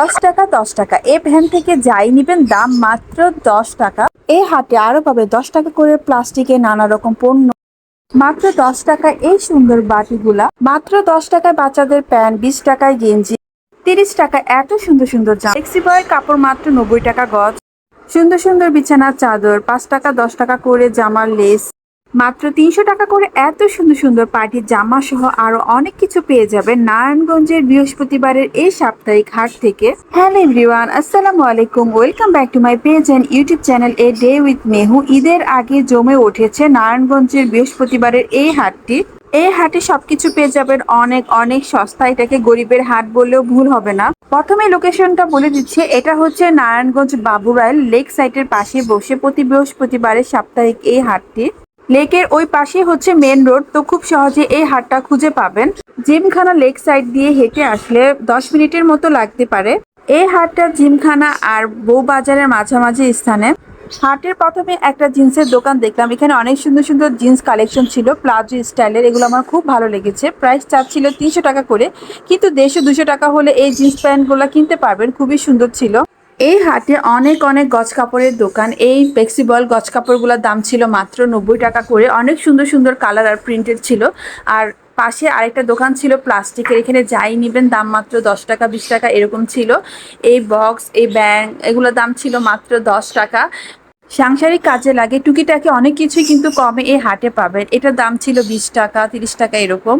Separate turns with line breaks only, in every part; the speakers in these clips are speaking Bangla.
দশ টাকা দশ টাকা
এ ভ্যান থেকে যাই নিবেন দাম মাত্র দশ টাকা। এই হাটে আরও পাবে দশ টাকা করে প্লাস্টিকে নানা রকম পণ্য। মাত্র দশ টাকা এই সুন্দর বাটিগুলা। মাত্র দশ টাকায় বাচ্চাদের প্যান্ট বিশ টাকায় গেঞ্জি। তিরিশ টাকা এত সুন্দর সুন্দর জামা। ট্যাক্সি বয়ের কাপড় মাত্র নব্বই টাকা গজ। সুন্দর সুন্দর বিছানার চাদর পাঁচ টাকা দশ টাকা করে জামার লেস। মাত্র তিনশো টাকা করে এত সুন্দর সুন্দর পার্টির জামা সহ আরও অনেক কিছু পেয়ে যাবেন নারায়ণগঞ্জের বৃহস্পতিবারের এই সাপ্তাহিক হাট থেকে। হ্যালো এভরিওয়ান, আসসালামু আলাইকুম। Welcome back to my page and YouTube channel a day with Mehu. ঈদের আগে জমে উঠেছে নারায়ণগঞ্জের বৃহস্পতিবারের এই হাটটি। এই হাটে সবকিছু পেয়ে যাবেন অনেক অনেক সস্তা। এটাকে গরিবের হাট বললেও ভুল হবে না। প্রথমে লোকেশনটা বলে দিচ্ছে। এটা হচ্ছে নারায়ণগঞ্জ বাবুরাইল লেক সাইটের পাশে বসে প্রতি বৃহস্পতিবারের সাপ্তাহিক এই হাটটি। লেকের ওই পাশে হচ্ছে মেন রোড তো খুব সহজে এই হাটটা খুঁজে পাবেন। জিমখানা লেক সাইড দিয়ে হেঁটে আসলে দশ মিনিটের মতো লাগতে পারে। এই হাটটা জিমখানা আর বউবাজারের মাঝামাঝি স্থানে। হাটের প্রথমে একটা জিন্সের দোকান দেখলাম। এখানে অনেক সুন্দর সুন্দর জিন্স কালেকশন ছিল, প্লাজো স্টাইলের, এগুলো আমার খুব ভালো লেগেছে। প্রাইস চাচ্ছিল তিনশো টাকা করে, কিন্তু দেড়শো দুশো টাকা হলে এই জিন্স প্যান্টগুলো কিনতে পারবেন, খুবই সুন্দর ছিল। এই হাটে অনেক অনেক গছ কাপড়ের দোকান। এই ফ্লেক্সিবল গছ কাপড়গুলোর দাম ছিল মাত্র নব্বই টাকা করে। অনেক সুন্দর সুন্দর কালার আর প্রিন্টেড ছিল। আর পাশে আরেকটা দোকান ছিল প্লাস্টিকের। এখানে যাই নেবেন, দাম মাত্র দশ টাকা, বিশ টাকা এরকম ছিল। এই বক্স এই ব্যাং এগুলোর দাম ছিল মাত্র দশ টাকা। সাংসারিক কাজে লাগে, টুকিটাকি অনেক কিছুই কিন্তু কমে এই হাটে পাবেন। এটার দাম ছিল বিশ টাকা, তিরিশ টাকা এরকম।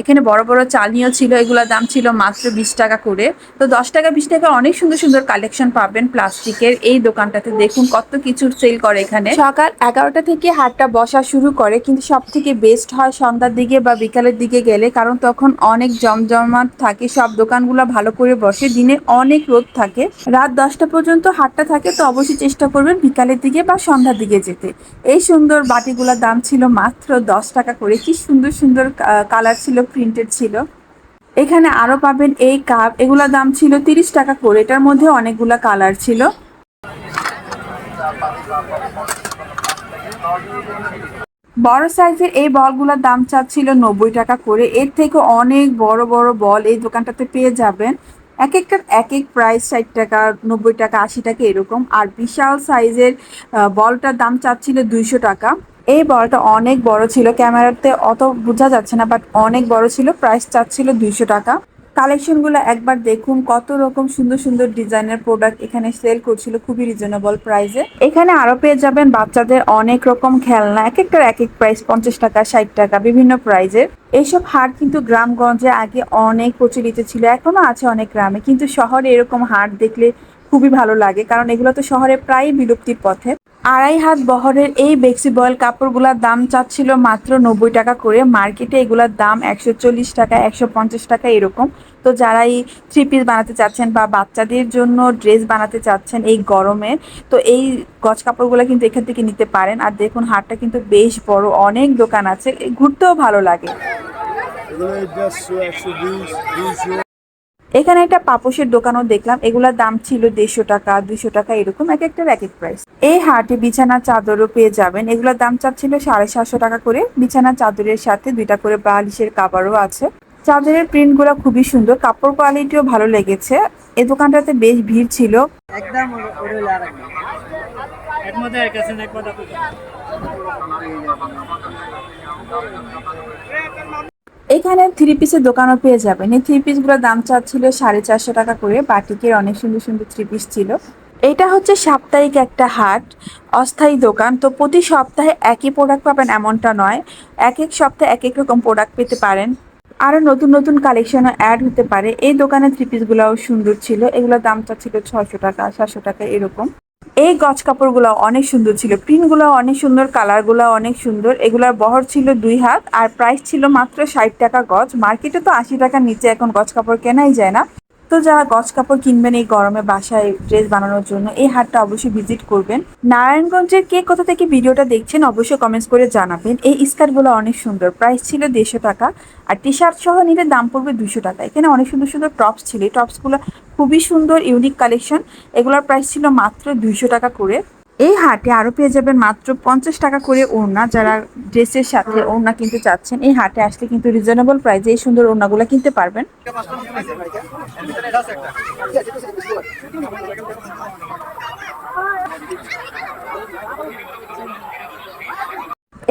এখানে বড় বড় চালনিও ছিল এগুলোর দাম ছিল মাত্র বিশ টাকা করে। তো দশ টাকা, বিশ টাকা অনেক সুন্দর সুন্দর কালেকশন পাবেন প্লাস্টিকের এই দোকানটাতে। দেখুন কত কিছু সেল করে এখানে। সকাল এগারোটা থেকে হাটটা বসা শুরু করে, কিন্তু সব থেকে বেস্ট হয় সন্ধ্যার দিকে বা বিকালের দিকে গেলে, কারণ তখন অনেক জমজমাট থাকে, সব দোকানগুলো ভালো করে বসে, দিনে অনেক রোদ থাকে। রাত দশটা পর্যন্ত হাটটা থাকে, তো অবশ্যই চেষ্টা করবেন বিকালের দিকে বা সন্ধ্যার দিকে যেতে। এই সুন্দর বাটিগুলোর দাম ছিল মাত্র দশ টাকা করে। কি সুন্দর সুন্দর কালার ছিল প্রিন্টেড ছিল। এখানে আরও পাবেন এই কাপ এগুলোর দাম ছিল তিরিশ টাকা করে। এটার মধ্যে অনেকগুলা কালার ছিল। বড় সাইজের এই বলগুলোর দাম চাচ্ছিল নব্বই টাকা করে। এর থেকে অনেক বড় বড় বল এই দোকানটাতে পেয়ে যাবেন। এক একটার এক এক প্রাইস ষাট টাকা, নব্বই টাকা, আশি টাকা এরকম। আর বিশাল সাইজের বলটার দাম চাচ্ছিল দুইশো টাকা। এই বলটা অনেক বড় ছিল। ক্যামেরাতে অত বোঝা যাচ্ছে না বাট অনেক বড় ছিল। প্রাইস চাচ্ছিল দুইশো টাকা। কালেকশনগুলো একবার দেখুন, কত রকম সুন্দর সুন্দর ডিজাইনের প্রোডাক্ট এখানে সেল করছিল, খুবই রিজনেবল প্রাইসে এখানে আরও পেয়ে যাবেন বাচ্চাদের অনেক রকম খেলনা, এক একটার এক এক প্রাইস পঞ্চাশ টাকা, ষাট টাকা, বিভিন্ন প্রাইজের এইসব হাট কিন্তু গ্রামগঞ্জে আগে অনেক প্রচলিত ছিল, এখনও আছে অনেক গ্রামে, কিন্তু শহরে এরকম হাট দেখলে খুবই ভালো লাগে, কারণ এগুলো তো শহরে প্রায় বিলুপ্তির পথে। আড়াই হাত বহরের এই বেক্সি বয়েল কাপড়গুলোর দাম চাচ্ছিল মাত্র নব্বই টাকা করে। মার্কেটে এগুলোর দাম একশো চল্লিশ টাকা, একশো পঞ্চাশ টাকা এরকম। তো যারা এই থ্রি পিস বানাতে চাচ্ছেন বা বাচ্চাদের জন্য ড্রেস বানাতে চাচ্ছেন এই গরমে, তো এই গছ কাপড়গুলো কিন্তু এখান থেকে নিতে পারেন। আর দেখুন, হাটটা কিন্তু বেশ বড়, অনেক দোকান আছে ঘুরতেও ভালো লাগে। এখানে একটা পাপোশের দোকানও দেখলাম। এগুলোর দাম ছিল দেড়শো টাকা দুইশো টাকা এরকম এক একটার এক এক প্রাইস এই হাটে বিছানা চাদরও পেয়ে যাবেন। এগুলোর দাম চাচ্ছিল সাড়ে সাতশো টাকা করে। বিছানা চাদরের সাথে দুইটা করে বালিশের কাবারও আছে। চাদরের প্রিন্টগুলো খুবই সুন্দর। কাপড় কোয়ালিটিও ভালো লেগেছে। এই দোকানটাতে বেশ ভিড় ছিল।
একদম
এখানে থ্রি পিসের দোকানও পেয়ে যাবেন। এই থ্রি পিসগুলোর দাম চাচ্ছিল সাড়ে চারশো টাকা করে। বাটিকের অনেক সুন্দর সুন্দর থ্রি পিস ছিল। এটা হচ্ছে সাপ্তাহিক একটা হাট, অস্থায়ী দোকান। তো প্রতি সপ্তাহে একই প্রোডাক্ট পাবেন এমনটা নয়। এক এক সপ্তাহে এক এক রকম প্রোডাক্ট পেতে পারেন। আরও নতুন নতুন কালেকশনও অ্যাড হতে পারে। এই দোকানের থ্রি পিসগুলোও সুন্দর ছিল। এগুলোর দামটা ছিল ছশো টাকা, সাতশো টাকা এরকম। এই গছ কাপড়গুলো অনেক সুন্দর ছিল। প্রিন্টগুলো অনেক সুন্দর, কালারগুলো অনেক সুন্দর। এগুলোর বহর ছিল দুই হাত, আর প্রাইস ছিল মাত্র ষাট টাকা গজ। মার্কেটে তো আশি টাকার নিচে এখন গছ কাপড় কেনাই যায় না। তো যারা গছ কাপড় কিনবেন এই গরমে বাসায় ড্রেস বানানোর জন্য, এই হাটটা অবশ্যই ভিজিট করবেন। নারায়ণগঞ্জের কে কোথা থেকে ভিডিওটা দেখছেন অবশ্যই কমেন্টস করে জানাবেন। এই স্কার্টগুলো অনেক সুন্দর প্রাইস ছিল দেড়শো টাকা আর টি শার্ট সহ নিলে দাম পড়বে দুশো টাকা। এখানে অনেক সুন্দর সুন্দর টপস ছিল, এই টপসগুলো খুবই সুন্দর ইউনিক কালেকশন এগুলোর প্রাইস ছিল মাত্র দুইশো টাকা করে। এই হাটে আরও পেয়ে যাবেন মাত্র পঞ্চাশ টাকা করে ওড়না যারা ড্রেসের সাথে ওড়না কিনতে চাচ্ছেন, এই হাটে আসলে কিন্তু রিজনেবল প্রাইসে এই সুন্দর ওড়নাগুলো কিনতে পারবেন।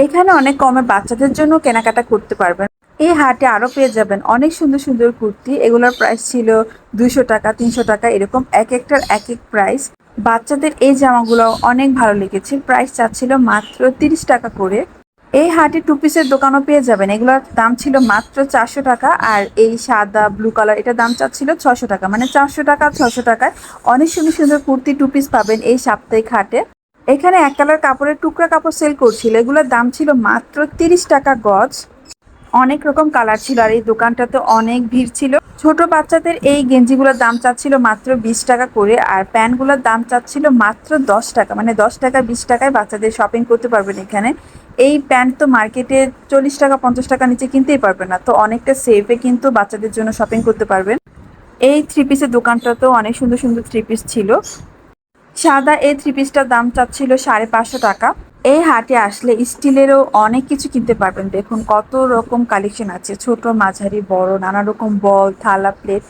এখানে অনেক কমে বাচ্চাদের জন্য কেনাকাটা করতে পারবেন। এই হাটে আরও পেয়ে যাবেন অনেক সুন্দর সুন্দর কুর্তি, এগুলোর প্রাইস ছিল দুশো টাকা, তিনশো টাকা, এরকম এক একটার এক এক প্রাইস বাচ্চাদের এই জামাগুলো অনেক ভালো লেগেছে। প্রাইস চাচ্ছিল মাত্র তিরিশ টাকা করে। এই হাটে টু পিসের দোকানও পেয়ে যাবেন। এগুলোর দাম ছিল মাত্র চারশো টাকা আর এই সাদা ব্লু কালার এটা দাম চাচ্ছিল ছশো টাকা। মানে চারশো টাকা ছশো টাকায় অনেক সুন্দর সুন্দর কুর্তি টু পিস পাবেন এই সাপ্তাহিক হাটে। এখানে এক কালার কাপড়ের টুকরা কাপড় সেল করছিল। এগুলোর দাম ছিল মাত্র তিরিশ টাকা গজ। অনেক রকম কালার ছিল আর এই দোকানটাতে অনেক ভিড় ছিল। ছোট বাচ্চাদের এই গেঞ্জিগুলোর দাম চাচ্ছিল মাত্র বিশ টাকা করে আর প্যান্টগুলোর দাম চাচ্ছিল মাত্র দশ টাকা। মানে দশ টাকা, বিশ টাকায় বাচ্চাদের শপিং করতে পারবেন এখানে। এই প্যান্ট তো মার্কেটে চল্লিশ টাকা, পঞ্চাশ টাকা নিচে কিনতেই পারবেন না। তো অনেকটা সেফে কিন্তু বাচ্চাদের জন্য শপিং করতে পারবেন। এই থ্রি পিসের দোকানটাতেও অনেক সুন্দর সুন্দর থ্রি পিস ছিল। সাদা এই থ্রি পিসটার দাম চাচ্ছিল সাড়ে পাঁচশো টাকা। এই হাটে আসলে স্টিলেরও অনেক কিছু কিনতে পারবেন। দেখুন কত রকম কালেকশন আছে। ছোট, মাঝারি, বড়, নানা রকম বল, থালা প্লেট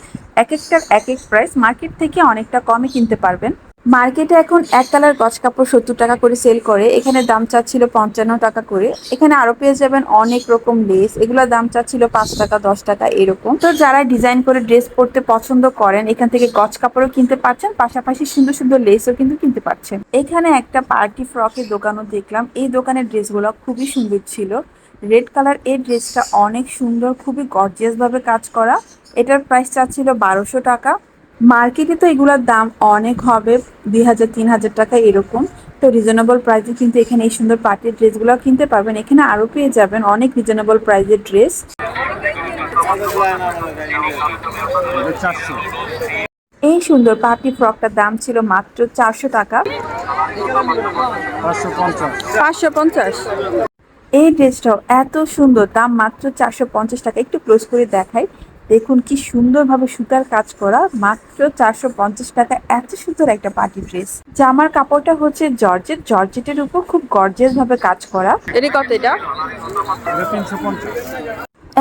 এক একটার এক এক প্রাইস মার্কেট থেকে অনেকটা কমে কিনতে পারবেন। মার্কেটে এখন এক কালার গজ কাপড় সত্তর টাকা করে সেল করে। এখানে দাম চাচ্ছিল পঞ্চান্ন টাকা করে। এখানে আরও পেয়ে যাবেন অনেক রকম লেস এগুলোর দাম চাচ্ছিল পাঁচ টাকা, দশ টাকা এরকম। তো যারা ডিজাইন করে ড্রেস পরতে পছন্দ করেন, এখান থেকে গজ কাপড়ও কিনতে পারছেন, পাশাপাশি সুন্দর সুন্দর লেসও কিন্তু কিনতে পারছেন। এখানে একটা পার্টি ফ্রকের দোকানও দেখলাম। এই দোকানের ড্রেসগুলো খুবই সুন্দর ছিল। রেড কালার এই ড্রেসটা অনেক সুন্দর, খুবই গর্জিয়াস ভাবে কাজ করা। এটার প্রাইস চাচ্ছিল বারোশো টাকা। মার্কেটে তো এগুলোর দাম অনেক হবে, দুই হাজার, তিন হাজার টাকা এরকম। তো রিজনেবল প্রাইসে কিন্তু এখানে এই সুন্দর পার্টির ড্রেসগুলো কিনতে পারবেন। এখানে আরও পেয়ে যাবেন অনেক রিজনেবল প্রাইসের ড্রেস। এই সুন্দর পার্টি ফ্রকটার দাম ছিল মাত্র চারশো টাকা।
পাঁচশো পঞ্চাশ।
এই ড্রেসটাও এত সুন্দর, দাম মাত্র চারশো পঞ্চাশ টাকা। একটু ক্লোজ করে দেখাই। দেখুন কি সুন্দরভাবে সুতার কাজ করা মাত্র চারশো পঞ্চাশ টাকা এত সুন্দর একটা পার্টি ড্রেস। জামার কাপড়টা হচ্ছে জর্জেট জর্জেটের উপর খুব গর্জিয়াস ভাবে কাজ করা। এটা কত এটা?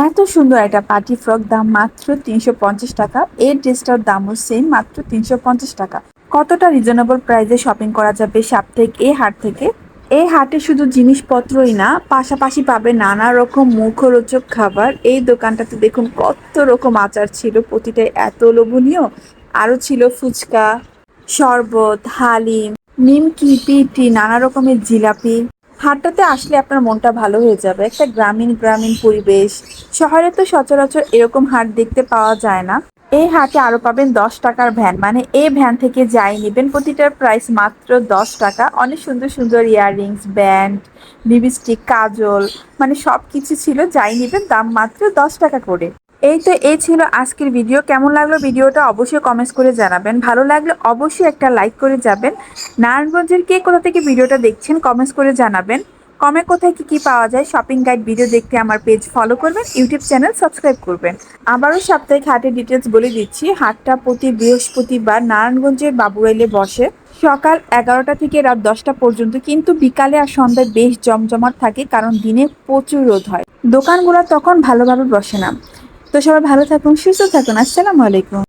এত সুন্দর একটা পার্টি ফ্রক দাম মাত্র তিনশো পঞ্চাশ টাকা। এই ড্রেসটার দামও সেম মাত্র তিনশো পঞ্চাশ টাকা। কতটা রিজনেবল প্রাইসে শপিং করা যাবে সাপ্তাহিক এই হাট থেকে? এই হাটে শুধু জিনিসপত্রই না, পাশাপাশি পাবে নানা রকম মুখরোচক খাবার। এই দোকানটাতে দেখুন কত রকম আচার ছিল প্রতিটাই এত লোভনীয়। আরও ছিল ফুচকা, শরবত, হালিম, নিমকি পিটি নানা রকমের জিলাপি। হাটটাতে আসলে আপনার মনটা ভালো হয়ে যাবে। একটা গ্রামীণ গ্রামীণ পরিবেশ। শহরে তো সচরাচর এরকম হাট দেখতে পাওয়া যায় না। এই হাটে আরও পাবেন দশ টাকার ভ্যান। মানে এই ভ্যান থেকে যাই নেবেন, প্রতিটার প্রাইস মাত্র দশ টাকা। অনেক সুন্দর সুন্দর ইয়াররিংস ব্যান্ড লিপস্টিক কাজল মানে সব কিছু ছিল। যাই নেবেন, দাম মাত্র দশ টাকা করে। এই তো, এই ছিল আজকের ভিডিও। কেমন লাগল ভিডিওটা অবশ্যই কমেন্টস করে জানাবেন। ভালো লাগলে অবশ্যই একটা লাইক করে যাবেন। নারায়ণগঞ্জের কে কোথা থেকে ভিডিওটা দেখছেন কমেন্টস করে জানাবেন। কমে কোথায় কি কি পাওয়া যায় শপিং গাইড ভিডিও দেখতে আমার পেজ ফলো করবেন ইউটিউব চ্যানেল সাবস্ক্রাইব করবেন। আবারও সাপ্তাহিক হাটের ডিটেলস বলে দিচ্ছি, হাটটা প্রতি বৃহস্পতিবার নারায়ণগঞ্জের বাবুরাইলে বসে। সকাল এগারোটা থেকে রাত দশটা পর্যন্ত, কিন্তু বিকালে আর সন্ধ্যায় বেশ জমজমাট থাকে, কারণ দিনে প্রচুর রোদ হয়। দোকানগুলো তখন ভালোভাবে বসে না। তো সবাই ভালো থাকুন সুস্থ থাকুন। আসসালামু আলাইকুম।